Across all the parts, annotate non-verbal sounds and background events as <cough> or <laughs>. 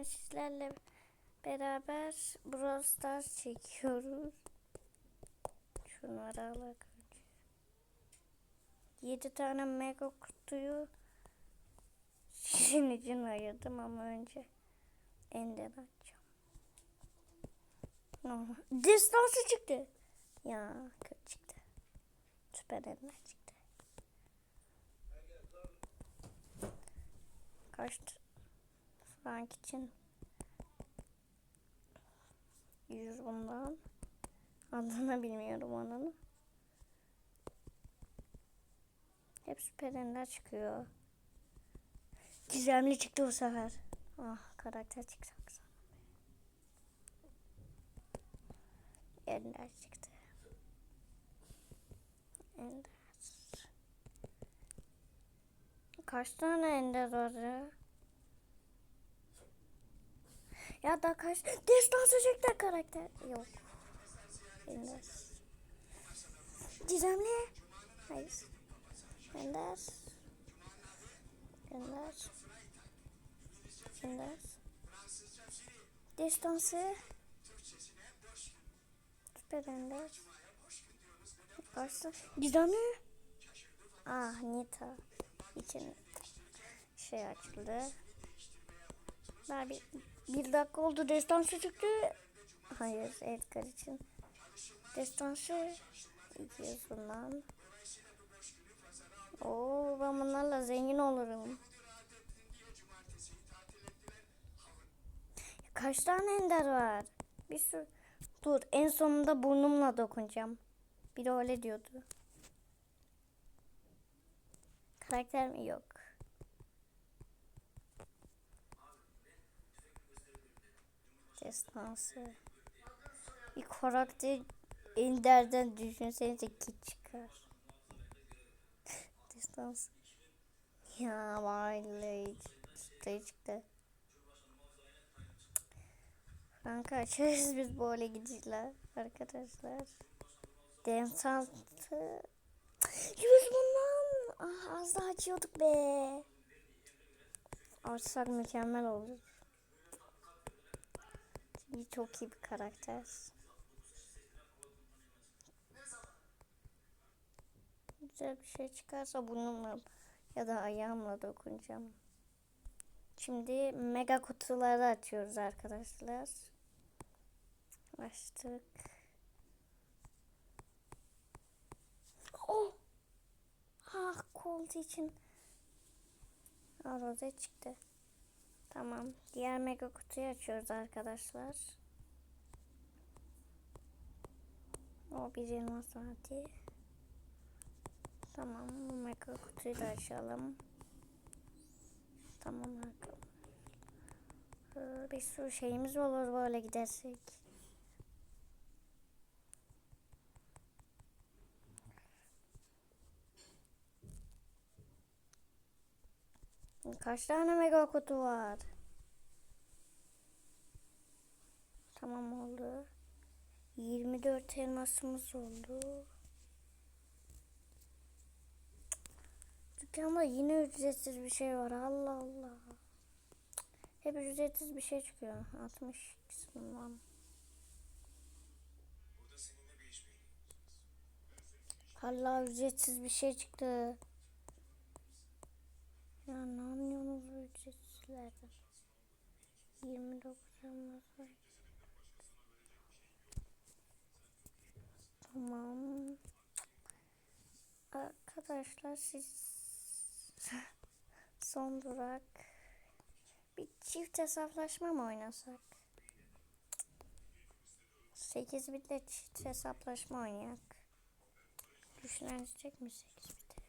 bugün sizlerle beraber Brawl Stars çekiyoruz. Şunları alak önce. 7 tane mega kutuyu sizin için ayırdım ama önce Ender açacağım. Normal. Destansı çıktı. Ya kötü çıktı. Süper Ender çıktı. Kaçtı? Frank için 100 bundan. Adını bilmiyorum onun. Hep süper ender çıkıyor. Gizemli çıktı bu sefer. Ah karakter çıksak sana. Ender çıktı. Ender. Kaç tane ender var ya? Ya da kaç destansı çıktı karakter. Yok. Ender. Gizemli. Hayır. Ender. Ender. Ender. Destansı. Süper Ender. Kaçtı. Gizemli. Ah Nita. için şey açıldı. Daha bir, bir dakika oldu destansı çıktı. Hayır Edgar için. Destansı 200 bundan. Oo ben bunlarla zengin olurum. Kaç tane ender var? Bir sürü. Dur en sonunda burnumla dokunacağım. Biri öyle diyordu. Karakter mi? Yok. Destansı. Bir karakter Ender'den düşünsenize ki çıkar. Destansı. Ya vallahi çıktı çıktı. Kanka açarız biz böyle gidişler arkadaşlar. Destansı. Yüz bundan. Ah, az daha açıyorduk be. Açsak mükemmel olur. Çünkü çok iyi bir karakter. Güzel bir şey çıkarsa burnumla ya da ayağımla dokunacağım. Şimdi mega kutuları açıyoruz arkadaşlar. Açtık. Oh! Ah Colt için. Arada çıktı. Tamam. Diğer mega kutuyu açıyoruz arkadaşlar. O bir elma saati. Tamam. Bu mega kutuyu da açalım. Tamam. Ee, Bir sürü şeyimiz olur böyle gidersek. Kaç tane mega kutu var? Tamam oldu. 24 elmasımız oldu. Dükkanda yine ücretsiz bir şey var. Allah Allah. Hep ücretsiz bir şey çıkıyor. 60 kısmından. Allah ücretsiz bir şey çıktı. Ya ne anlıyorsunuz bu ücretsizlerden? 29 elmas var. Tamam. Arkadaşlar siz <laughs> son durak bir çift hesaplaşma mı oynasak? 8 bitle çift hesaplaşma oynayak. Güçlenecek mi 8 bitte?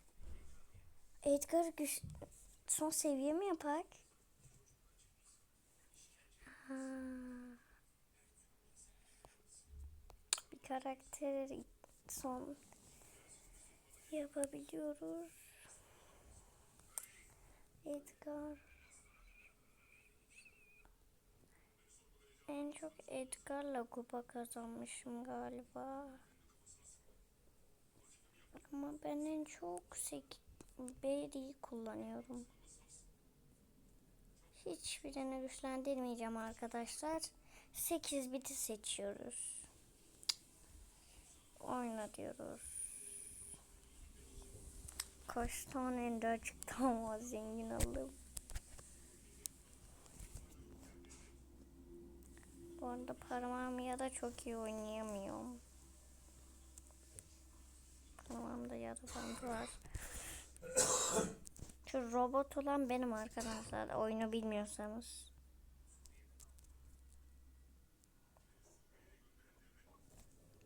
Edgar güç son seviye mi yapak? Ha. Bir karakter son yapabiliyoruz. Edgar. En çok Edgar'la kupa kazanmışım galiba. Ama ben en çok Barry'i kullanıyorum. Hiçbirini güçlendirmeyeceğim arkadaşlar. 8 biti seçiyoruz. Oyna diyoruz. Kaç tane ender çıktı ama zengin oldum. Bu arada parmağımı ya da çok iyi oynayamıyorum. Parmağımda yarı bandı var. Şu robot olan benim arkadaşlar. Oyunu bilmiyorsanız.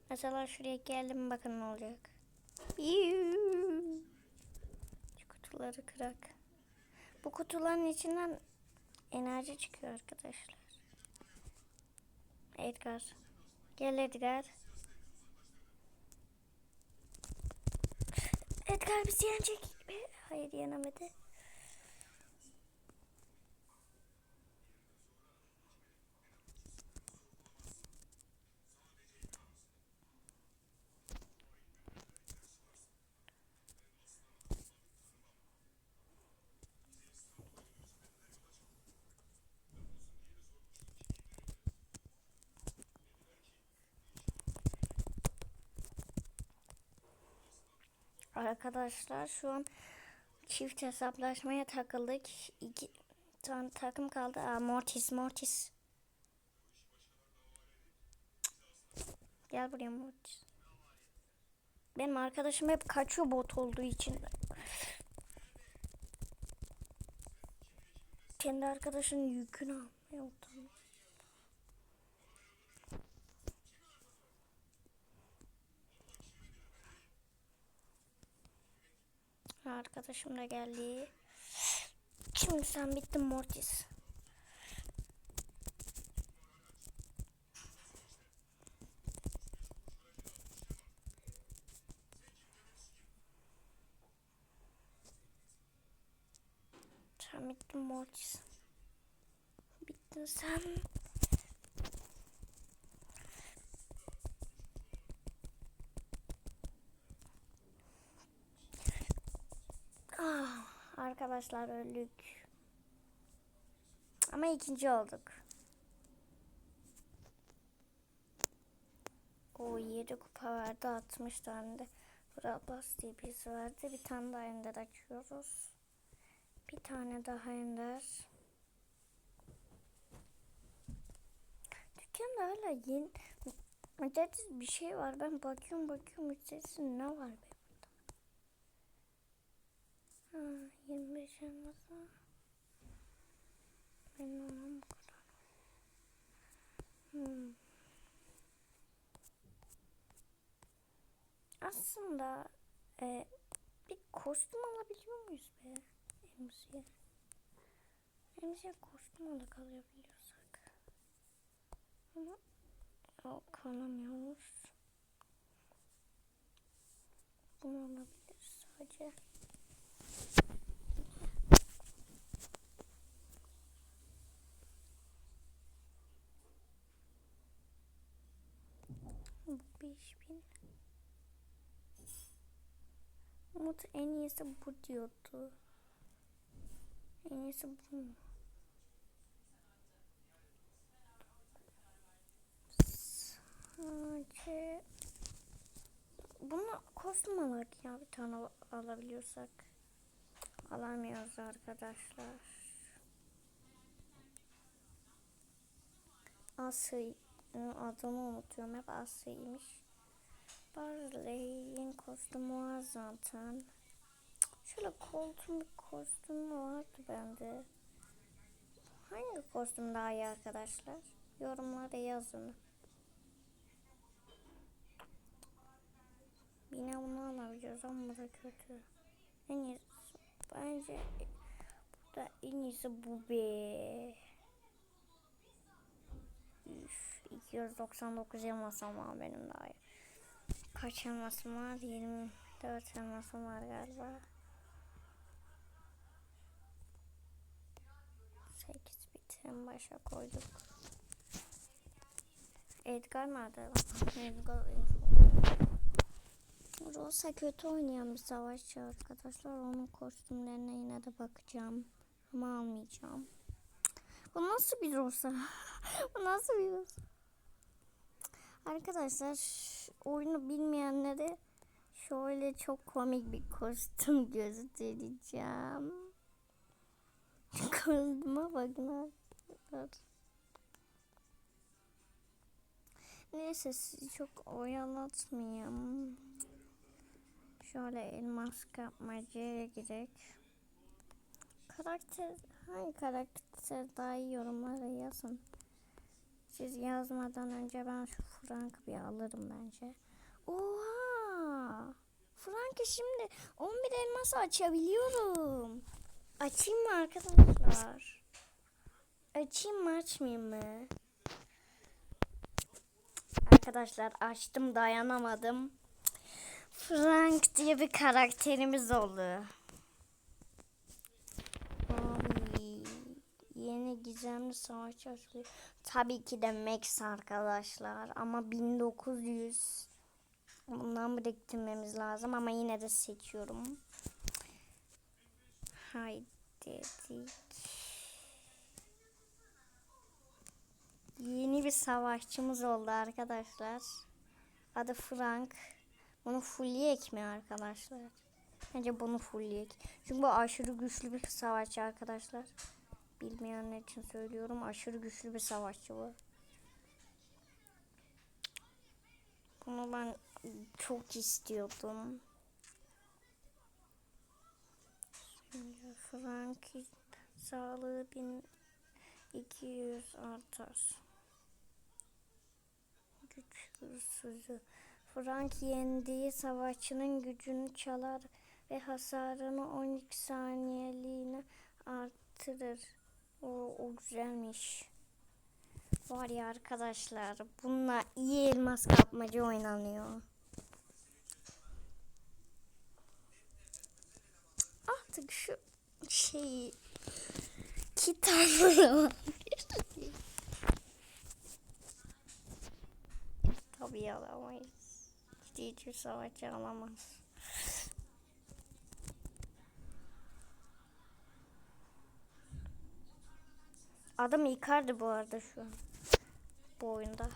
Mesela şuraya geldim bakın ne olacak. Şu kutuları kırak. Bu kutuların içinden enerji çıkıyor arkadaşlar. Edgar. Gel Edgar. Edgar bizi yenecek. Hayır yenemedi. Arkadaşlar şu an çift hesaplaşmaya takıldık. İki tane takım kaldı. Aa, Mortis, Mortis. Gel buraya Mortis. Benim arkadaşım hep kaçıyor bot olduğu için. Kendi arkadaşının yükünü almaya utanıyor. Arkadaşım da geldi. Şimdi sen bittin Mortis. Sen bittin Mortis. Bittin sen. Ah, arkadaşlar öldük. Ama ikinci olduk. O 7 kupa verdi 60 tane de Brablas diye birisi verdi. Bir tane daha ender açıyoruz. Bir tane daha ender. Dükkanda hala yeni ücretsiz bir şey var. Ben bakıyorum bakıyorum ücretsiz ne var? Ha, 25 elmasa. Benim olan bu kadar. Hmm. Aslında e, bir kostüm alabiliyor muyuz be? Emziye. Emziye kostüm alıp alabiliyorsak. Ama yok alamıyoruz. Bunu alabiliriz sadece. Bu 5000. Umut en iyisi bu diyordu. En iyisi bu? Sadece bunu kostüm alarak ya bir tane al- alabiliyorsak. Alamıyoruz arkadaşlar. Asya adını unutuyorum hep Asya'ymış. Barley'in kostümü var zaten. Şöyle koltuğun bir kostümü vardı bende. Hangi kostüm daha iyi arkadaşlar? Yorumlara yazın. Yine bunu alabiliyoruz ama bu da kötü. En iyisi bence burada en iyisi bu be. Üf, 299 elmasım var benim daha. Kaç elmasım var? 24 elmasım var galiba. 8 bit en başa koyduk. Edgar nerede? Edgar. Rosa kötü oynayan bir savaşçı arkadaşlar. Onun kostümlerine yine de bakacağım. Ama almayacağım. Bu nasıl bir Rosa? <laughs> Bu nasıl bir Rosa? Arkadaşlar oyunu bilmeyenlere şöyle çok komik bir kostüm <laughs> göstereceğim. Kostüme bakın arkadaşlar. Neyse sizi çok oyalatmayayım. Şöyle elmas kapmacaya girek. Karakter, hangi karakter daha iyi yorumlara yazın. Siz yazmadan önce ben şu Frank'ı bir alırım bence. Oha! Frank'ı şimdi 11 elması açabiliyorum. Açayım mı arkadaşlar? Açayım mı açmayayım mı? Arkadaşlar açtım dayanamadım. Frank diye bir karakterimiz oldu. Yeni gizemli savaşçı açılıyor. Tabii ki de Max arkadaşlar ama 1900 bundan biriktirmemiz lazım ama yine de seçiyorum. Haydi dedik. Yeni bir savaşçımız oldu arkadaşlar. Adı Frank. Bunu fullleyek mi arkadaşlar? Bence bunu fullleyek. Çünkü bu aşırı güçlü bir savaşçı arkadaşlar. Bilmeyenler için söylüyorum. Aşırı güçlü bir savaşçı bu. Bunu ben çok istiyordum. Şimdi Frank sağlığı 1200 artar. Güç hırsızı. Frank yendiği savaşçının gücünü çalar ve hasarını 12 saniyeliğine artırır. O, o güzelmiş. Var ya arkadaşlar bununla iyi elmas kapmaca oynanıyor. Artık şu şeyi kitabı <laughs> Tabii alamayız. Gidici savaşçı alamaz. Adam Icardi bu arada şu an. Bu oyunda.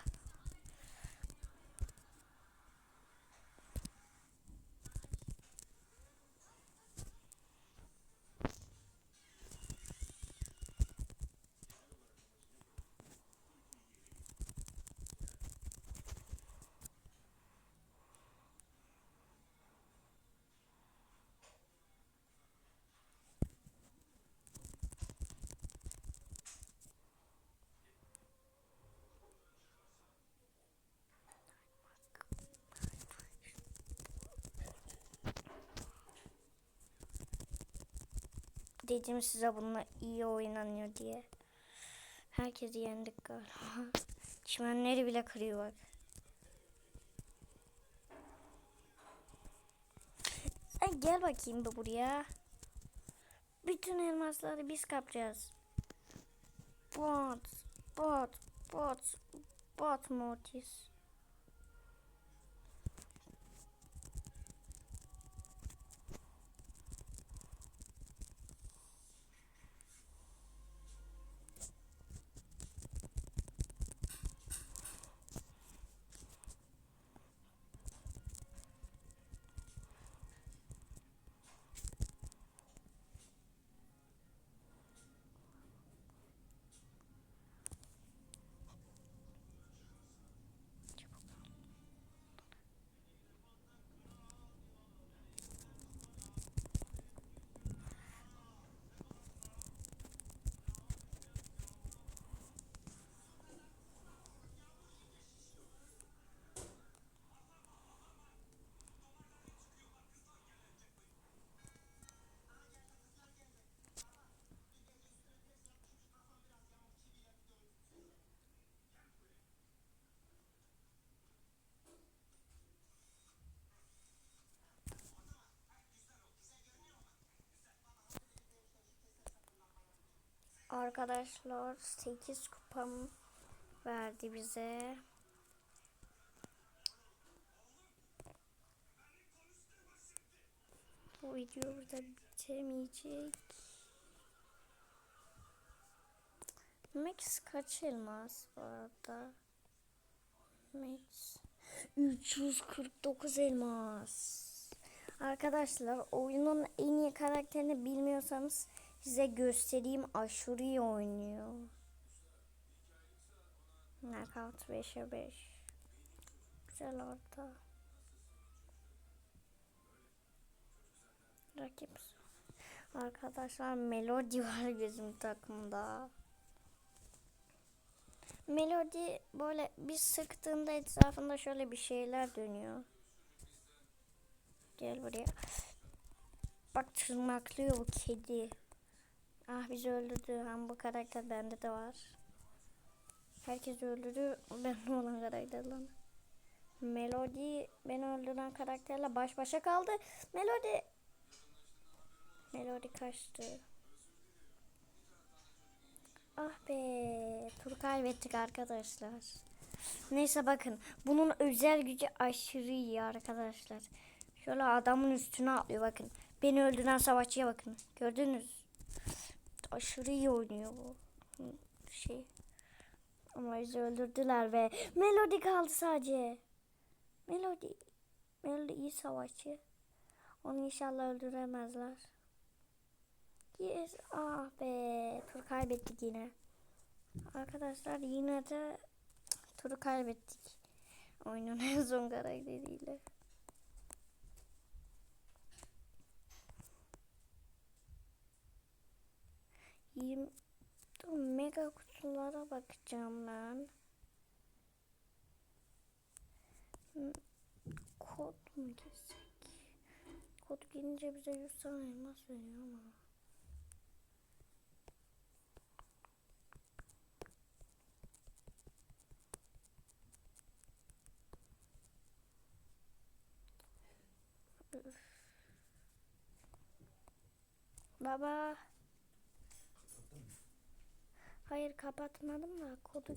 Dedim size bununla iyi oynanıyor diye. Herkesi yendik galiba. <laughs> Çimenleri bile kırıyor bak. Sen gel bakayım bir buraya. Bütün elmasları biz kapacağız. Bot, bot, bot, bot Mortis. Arkadaşlar 8 kupam verdi bize. Bu video burada bitemeyecek. Max kaç elmas bu arada? Max 349 elmas. Arkadaşlar oyunun en iyi karakterini bilmiyorsanız size göstereyim aşırı iyi oynuyor. Knockout 5'e 5. Güzel orta. Rakip. Arkadaşlar Melody var bizim takımda. Melody böyle bir sıktığında etrafında şöyle bir şeyler dönüyor. Gel buraya. Bak tırnaklıyor bu kedi. Ah bizi öldürdü. Hem bu karakter bende de var. Herkes öldürüyor. <laughs> Ben olan karakter lan. Melody beni öldüren karakterle baş başa kaldı. Melody. Melody kaçtı. Ah be. Tur kaybettik arkadaşlar. Neyse bakın. Bunun özel gücü aşırı iyi arkadaşlar. Şöyle adamın üstüne atlıyor bakın. Beni öldüren savaşçıya bakın. Gördünüz. Aşırı iyi oynuyor bu şey. Ama bizi öldürdüler ve Melody kaldı sadece. Melody. Melody iyi savaşçı. Onu inşallah öldüremezler. Yes. Ah be. Tur kaybettik yine. Arkadaşlar yine de turu kaybettik. Oyunun <laughs> en son karakteriyle. Yirmi... Dur, mega kutulara bakacağım ben. Kod mu girsek? Kod girince bize 100 tane elmas veriyor ama. Baba. Hayır kapatmadım da kodu